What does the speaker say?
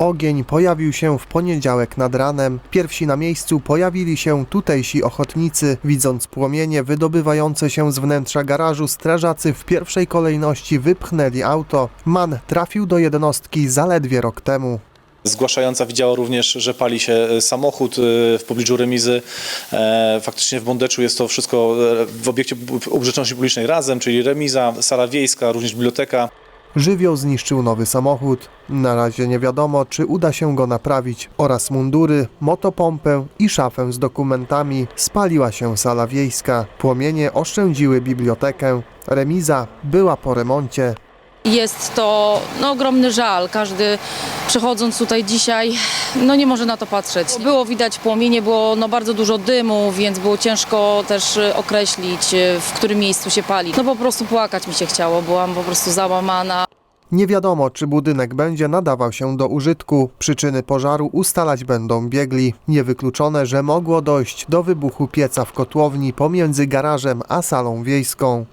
Ogień pojawił się w poniedziałek nad ranem. Pierwsi na miejscu pojawili się tutejsi ochotnicy. Widząc płomienie wydobywające się z wnętrza garażu, strażacy w pierwszej kolejności wypchnęli auto. Man trafił do jednostki zaledwie rok temu. Zgłaszająca widziała również, że pali się e, samochód e, w pobliżu remizy. E, Faktycznie w Bondeczu jest to wszystko w obiekcie użyteczności publicznej razem, czyli remiza, sala wiejska, również biblioteka. Żywioł zniszczył nowy samochód. Na razie nie wiadomo, czy uda się go naprawić, oraz mundury, motopompę i szafę z dokumentami. Spaliła się sala wiejska. Płomienie oszczędziły bibliotekę. Remiza była po remoncie. Jest to no, ogromny żal. Każdy przechodząc tutaj dzisiaj, no nie może na to patrzeć. Było widać płomienie, było no, bardzo dużo dymu, więc było ciężko też y, określić, y, w którym miejscu się pali. No po prostu płakać mi się chciało, byłam po prostu załamana. Nie wiadomo, czy budynek będzie nadawał się do użytku. Przyczyny pożaru ustalać będą biegli. Niewykluczone, że mogło dojść do wybuchu pieca w kotłowni pomiędzy garażem a salą wiejską.